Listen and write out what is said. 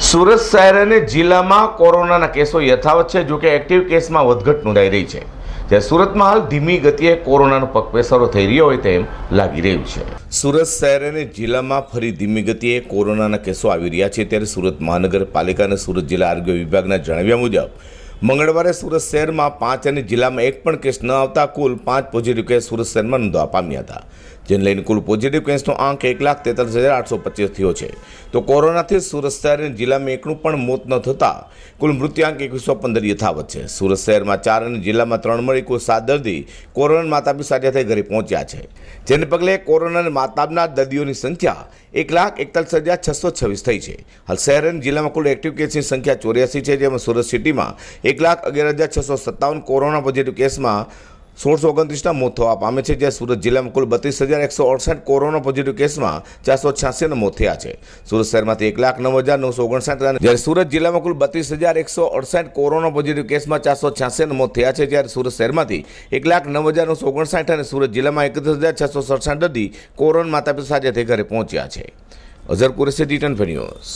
સુરત શહેર અને જિલ્લામાં કોરોનાના કેસો યથાવત છે, જોકે એક્ટિવ કેસમાં વધઘટ નોંધાઈ રહી છે. જ્યારે સુરતમાં હાલ ધીમી ગતિએ કોરોનાનો પગપેસારો થઈ રહ્યો હોય તેમ લાગી રહ્યું છે. સુરત શહેર અને જિલ્લામાં ફરી ધીમી ગતિએ કોરોનાના કેસો આવી રહ્યા છે. ત્યારે સુરત મહાનગરપાલિકા અને સુરત જિલ્લા આરોગ્ય વિભાગના જણાવ્યા મુજબ મંગળવારે સુરત શહેરમાં પાંચ અને જિલ્લામાં એક પણ કેસ ન આવતા કુલ પાંચ પોઝિટિવ કેસ સુરત શહેરમાં નોંધવા પામ્યા હતા, જેને લઈને કુલ પોઝિટિવ કેસનો આંક એક લાખ તેતાલીસ હજાર આઠસો પચીસ થયો છે. તો કોરોનાથી સુરત શહેર અને જિલ્લામાં એકનું પણ મોત ન થતાં કુલ મૃત્યુઆંક એકવીસો પંદર યથાવત છે. સુરત શહેરમાં ચાર અને જિલ્લામાં ત્રણ મળી કુલ સાત દર્દી કોરોના માતાપી સાથે ઘરે પહોંચ્યા છે, જેને પગલે કોરોના માતાબના દર્દીઓની સંખ્યા એક લાખ એકતાલીસ હજાર છસો છવ્વીસ થઈ છે. હાલ શહેર અને જિલ્લામાં કુલ એક્ટિવ કેસની સંખ્યા ચોર્યાસી છે, જેમાં સુરત સિટીમાં એક લાખ અગિયાર હજાર છસો સત્તાવન કોરોના પોઝિટિવ કેસમાં સોળસો ઓગણત્રીસના મોત થવા પામે છે જ્યારે સુરત જિલ્લામાં કુલ બત્રીસ હજાર એકસો અડસઠ કોરોના પોઝિટિવ કેસમાં ચારસો છ્યાસીના મોત થયા છે. સુરત શહેરમાંથી એક લાખ નવ હજાર નવસો ઓગણસાઠ જ્યારે સુરત જિલ્લામાં કુલ બત્રીસ હજાર એકસો અડસઠ કોરોના પોઝિટિવ કેસમાં ચારસો છ્યાસીના મોત થયા છે, જ્યારે સુરત શહેરમાંથી એક લાખ નવ હજાર નવસો ઓગણસાઠ અને સુરત જિલ્લામાં એકત્રીસ હજાર છસો સડસઠ દર્દી કોરોના માતાપિતા સાથે ઘરે પહોંચ્યા છે. Azhar Qureshi return news.